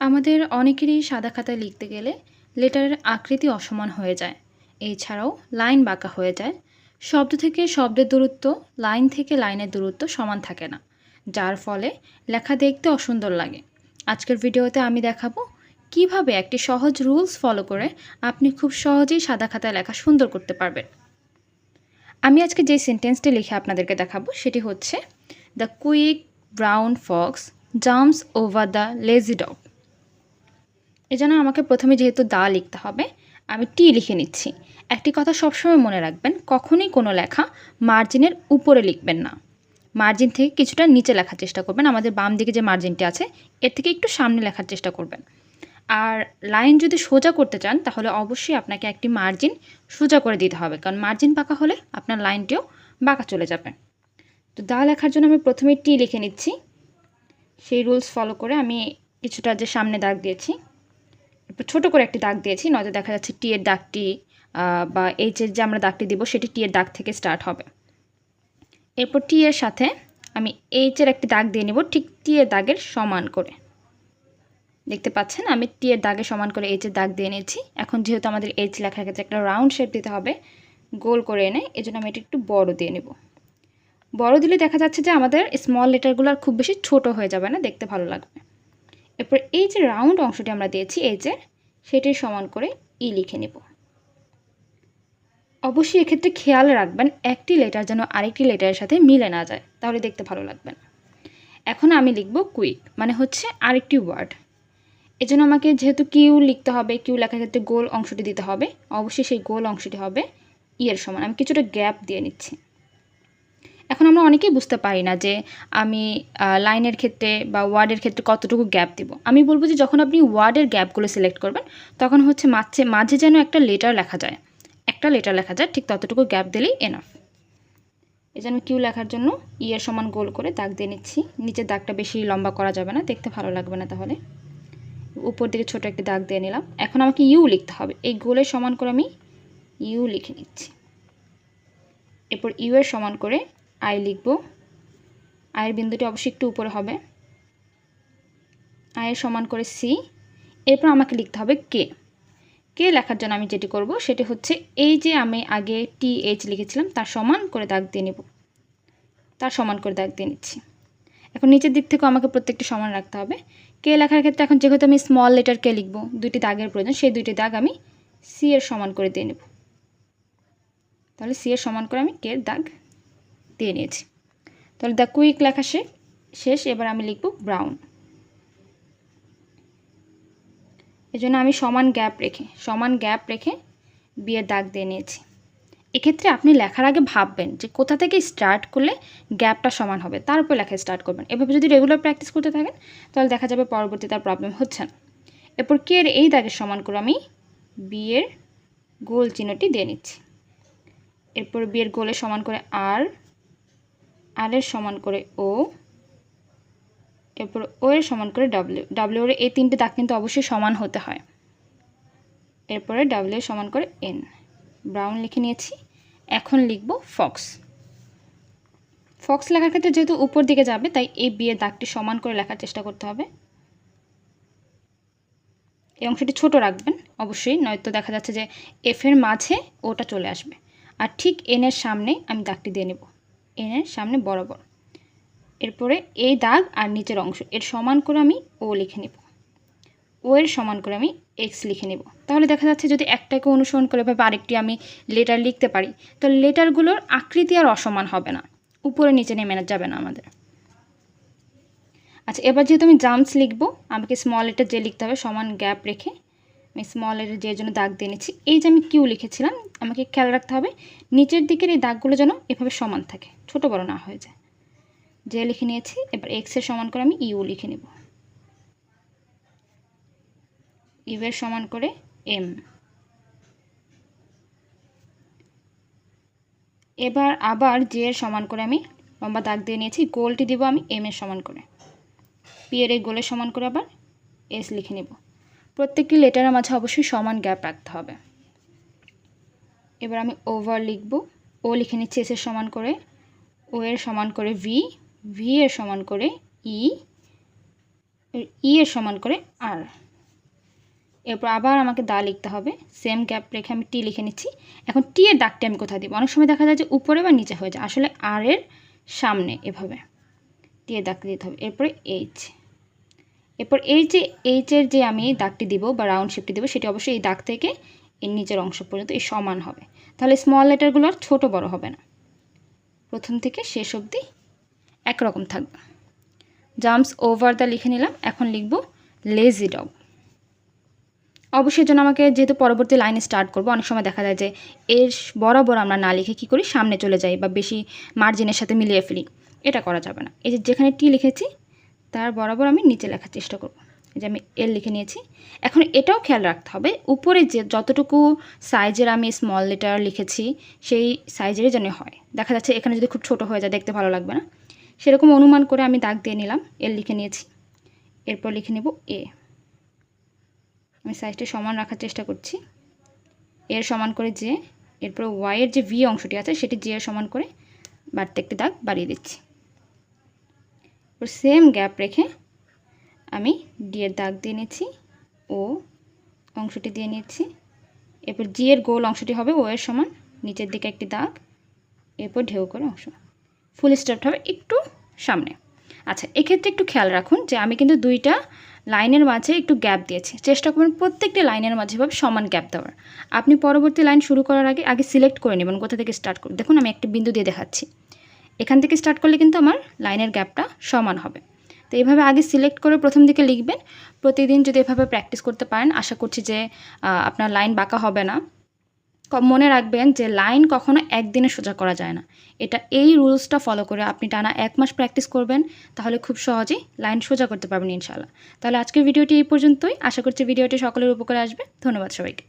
আমাদের অনেকেরই সাদা খাতায় লিখতে গেলে লেটারের আকৃতি অসমান হয়ে যায়। এছাড়াও লাইন বাঁকা হয়ে যায়। শব্দ থেকে শব্দের দূরত্ব লাইন থেকে লাইনের দূরত্ব সমান থাকে না, যার ফলে লেখা দেখতে অসুন্দর লাগে। আজকের ভিডিওতে আমি দেখাবো কীভাবে একটি সহজ রুলস ফলো করে আপনি খুব সহজেই সাদা খাতায় লেখা সুন্দর করতে পারবেন। আমি আজকে যে সেন্টেন্সটি লিখে আপনাদেরকে দেখাবো, সেটি হচ্ছে the quick brown fox jumps over the lazy dog এজন্য আমাকে প্রথমে যেহেতু দা লিখতে হবে, আমি টি লিখে নিচ্ছি। একটি কথা সবসময় মনে রাখবেন, কখনই কোনো লেখা মার্জিনের উপরে লিখবেন না। মার্জিন থেকে কিছুটা নিচে লেখার চেষ্টা করবেন, আমাদের বাম দিকে যে মার্জিনটি আছে, এর থেকে একটু সামনে লেখার চেষ্টা করবেন। আর লাইন যদি সোজা করতে চান, তাহলে অবশ্যই আপনাকে একটি মার্জিন সোজা করে দিতে হবে, কারণ মার্জিন বাঁকা হলে আপনার লাইনটিও বাঁকা চলে যাবে। তো দা লেখার জন্য আমি প্রথমে টি লিখে নিচ্ছি। সেই রুলস ফলো করে আমি কিছুটা যে সামনে দাগ দিয়েছি ছোটো করে একটি দাগ দিয়েছি। নয়তো দেখা যাচ্ছে টি এর দাগটি বা এইচের যে আমরা দাগটি দিব সেটি টি এর দাগ থেকে স্টার্ট হবে। এরপর টি এর সাথে আমি এইচের একটি দাগ দিয়ে নেব, ঠিক টি এর দাগের সমান করে। দেখতে পাচ্ছেন, আমি টি এর দাগে সমান করে এইচের দাগ দিয়ে নিয়েছি। এখন যেহেতু আমাদের এইচ লেখার ক্ষেত্রে একটা রাউন্ড শেপ দিতে হবে, গোল করে এনে এজন্য আমি এটা একটু বড় দিয়ে নেব। বড় দিলে দেখা যাচ্ছে যে আমাদের স্মল লেটারগুলো আর খুব বেশি ছোট হয়ে যাবে না, দেখতে ভালো লাগবে। এরপর এই যে রাউন্ড অংশটি আমরা দিয়েছি এইচের সেটির সমান করে ই লিখে নেব। অবশ্যই এক্ষেত্রে খেয়াল রাখবেন একটি লেটার যেন আরেকটি লেটারের সাথে মিলে না যায়, তাহলে দেখতে ভালো লাগবে না। এখন আমি লিখব কুইক মানে হচ্ছে আরেকটি ওয়ার্ড এজন্য আমাকে যেহেতু কিউ লিখতে হবে কিউ লেখার ক্ষেত্রে গোল অংশটি দিতে হবে, অবশ্যই সেই গোল অংশটি হবে ইয়ের সমান। আমি কিছুটা গ্যাপ দিয়ে নিচ্ছি। এখন আমরা অনেকেই বুঝতে পারি না যে আমি লাইনের ক্ষেত্রে বা ওয়ার্ডের ক্ষেত্রে কতটুকু গ্যাপ দিব। আমি বলব যে যখন আপনি ওয়ার্ডের গ্যাপগুলো সিলেক্ট করবেন, তখন হচ্ছে মাঝে মাঝে যেন একটা লেটার লেখা যায়। একটা লেটার লেখা যায়, ঠিক ততটুকু গ্যাপ দিলেই এনাফ এই জন্য কিউ লেখার জন্য ইয়ের সমান গোল করে দাগ দিয়ে নিচ্ছি। নিচের দাগটা বেশি লম্বা করা যাবে না, দেখতে ভালো লাগবে না তাহলে। উপর দিকে ছোট একটি দাগ দিয়ে নিলাম। এখন আমাকে ইউ লিখতে হবে। এই গোলের সমান করে আমি ইউ লিখে নিচ্ছি। এরপর ইউ এর সমান করে আই লিখব। আয়ের বিন্দুটি অবশ্যই একটু উপরে হবে। আয়ের সমান করে সি। এরপর আমাকে লিখতে হবে কে। কে লেখার জন্য আমি যেটি করব সেটি হচ্ছে এই যে আমি আগে টি এইচ লিখেছিলাম, তার সমান করে দাগ দিয়ে নেব। তার সমান করে দাগ দিয়ে নিচ্ছি। এখন নিচের দিক থেকেও আমাকে প্রত্যেকটি সমান রাখতে হবে। কে লেখার ক্ষেত্রে এখন যেহেতু আমি স্মল লেটার কে লিখব, দুইটি দাগের প্রয়োজন, সেই দুইটি দাগ আমি সি এর সমান করে দিয়ে নেব। তাহলে সি এর সমান করে আমি কে দাগ দিয়ে নিয়েছি। তাহলে দ্য কুইক লেখা শেষ, এবার আমি লিখব ব্রাউন এজন্য আমি সমান গ্যাপ রেখে, সমান গ্যাপ রেখে বিয়ের দাগ দিয়ে নিয়েছি। এক্ষেত্রে আপনি লেখার আগে ভাববেন যে কোথা থেকে স্টার্ট করলে গ্যাপটা সমান হবে, তার উপর লেখা স্টার্ট করবেন। এভাবে যদি রেগুলার প্র্যাকটিস করতে থাকেন, তাহলে দেখা যাবে পরবর্তীতে তার প্রবলেম হচ্ছে না। এরপর কে এই দাগের সমান করে আমি বিয়ের গোল চিহ্নটি দিয়ে নিচ্ছি। এরপর বিয়ের গোলে সমান করে আর আর এর সমান করে ও, এরপর ও এর সমান করে ডাব্লিউ ডাব্লিউ এর এই তিনটে দাগ কিন্তু অবশ্যই সমান হতে হয়। এরপরে ডাব্লিউ সমান করে এন ব্রাউন লিখে নিয়েছি। এখন লিখব ফক্স ফক্স লেখার ক্ষেত্রে যেহেতু উপর দিকে যাবে, তাই এই বিয়ের দাগটি সমান করে লেখার চেষ্টা করতে হবে। এই অংশটি ছোট রাখবেন, অবশ্যই, নয়তো দেখা যাচ্ছে যে এফ এর মাঝে ওটা চলে আসবে। আর ঠিক এনের সামনে আমি দাগটি দিয়ে নেব। এনের সামনে বরাবর। এরপরে এই দাগ আর নিচের অংশ, এর সমান করে আমি ও লিখে নেব। ও এর সমান করে আমি এক্স লিখে নেব। তাহলে দেখা যাচ্ছে যদি একটাকে অনুসরণ করে ভাবে আরেকটি আমি লেটার লিখতে পারি তাহলে লেটারগুলোর আকৃতি আর অসমান হবে না। উপরে নিচে নেমে যাবে না আমাদের। আচ্ছা এবার যেহেতু আমি জাম্পস লিখব, আমাকে স্মল লেটার যে লিখতে হবে, সমান গ্যাপ রেখে আমি স্মল লেটার যে জন্য দাগ দিয়ে নিচ্ছি এই যে আমি কিউ লিখেছিলাম, আমাকে খেয়াল রাখতে হবে, নিচের দিকের এই দাগগুলো যেন এভাবে সমান থাকে, ছোট বড় না হয়ে যায়। যে লিখে নিয়েছি, এবার এক্সের সমান করে আমি ইউ লিখে নেব। ইউ এর সমান করে এম এবার আবার জে এর সমান করে আমি লম্বা দাগ দিয়ে নিয়েছি, গোলটি দিব আমি এম এর সমান করে। পি এর এই গোলের সমান করে আবার এস লিখে নেব। প্রত্যেকটি লেটারের মাঝে অবশ্যই সমান গ্যাপ রাখতে হবে। এবার আমি ওভার লিখব। ও লিখে নিচ্ছি এসের সমান করে। ও এর সমান করে ভি ভি এর সমান করে ই ই এর সমান করে আর এরপর আবার আমাকে দা লিখতে হবে। সেম গ্যাপ রেখে আমি টি লিখে নিচ্ছি। এখন টি এর দাগটি আমি কোথায় দিব? অনেক সময় দেখা যায় যে উপরে বা নিচে হয়ে যায়। আসলে আর এর সামনে এভাবে টি এর দাগটি দিতে হবে। এরপরে এইচ এরপর এই যে এইচের যে আমি দাগটি দিব বা রাউন্ড শেপটি দেবো, সেটি অবশ্যই এই দাগ থেকে এর নিচের অংশ পর্যন্ত এই সমান হবে। তাহলে স্মল লেটারগুলো আর ছোটো বড় হবে না। প্রথম থেকে শেষ অবধি একরকম থাকবে। জাম্পস ওভার দ্য লিখে নিলাম, এখন লিখব লেজি ডগ অবশ্যই জন্য আমাকে যেহেতু পরবর্তী লাইনে স্টার্ট করব, অনেক সময় দেখা যায় যে এর বরাবর আমরা না লিখে কী করি? সামনে চলে যাই বা বেশি মার্জিনের সাথে মিলিয়ে ফেলি। এটা করা যাবে না। এই যে যেখানে টি লিখেছি তার বরাবর আমি নিচে লেখার চেষ্টা করব। যে আমি এল লিখে নিয়েছি। এখন এটাও খেয়াল রাখতে হবে, উপরে যে যতটুকু সাইজের আমি স্মল লেটার লিখেছি, সেই সাইজেরই যেন হয়। দেখা যাচ্ছে এখানে যদি খুব ছোট হয়ে যায়, দেখতে ভালো লাগবে না। সেরকম অনুমান করে আমি দাগ দিয়ে নিলাম এল লিখে নিয়েছি। এরপর লিখে নেব এ আমি সাইজটা সমান রাখার চেষ্টা করছি। এর সমান করে যে এরপর ওয়াইয়ের যে ভি অংশটি আছে, সেটি জি এর সমান করে বাড়তে একটি দাগ বাড়িয়ে দিচ্ছি। সেম গ্যাপ রেখে আমি ডি এর দাগ দিয়ে নিচ্ছি ও অংশটি দিয়ে নিচ্ছি। এরপর জি এর গোল অংশটি হবে ও এর সমান, নিচের দিকে একটি দাগ, এরপর ঢেউ করে অংশ। ফুল স্টপ হবে একটু সামনে। আচ্ছা এক্ষেত্রে একটু খেয়াল রাখুন যে আমি কিন্তু দুইটা লাইনের মাঝে একটু গ্যাপ দিয়েছি। চেষ্টা করবেন প্রত্যেকটি লাইনের মাঝে ভাবে সমান গ্যাপ দেওয়ার। আপনি পরবর্তী লাইন শুরু করার আগে আগে সিলেক্ট করে নেবেন, কোথা থেকে স্টার্ট করুন দেখুন, আমি একটা বিন্দু দিয়ে দেখাচ্ছি। এখান থেকে স্টার্ট করলে কিন্তু আমার লাইনের গ্যাপটা সমান হবে। তো এইভাবে আগে সিলেক্ট করে প্রথম দিকে লিখবেন। প্রতিদিন যদি এভাবে প্র্যাকটিস করতে পারেন, আশা করছি যে আপনার লাইন বাঁকা হবে না। মনে রাখবেন যে লাইন কখনো একদিনে সোজা করা যায় না। এটা এই রুলসটা ফলো করে আপনি টানা এক মাস প্র্যাকটিস করবেন, তাহলে খুব সহজেই লাইন সোজা করতে পারবেন ইনশাল্লাহ তাহলে আজকের ভিডিওটি এই পর্যন্তই। আশা করছি ভিডিওটি সকলের উপকারে আসবে। ধন্যবাদ সবাইকে।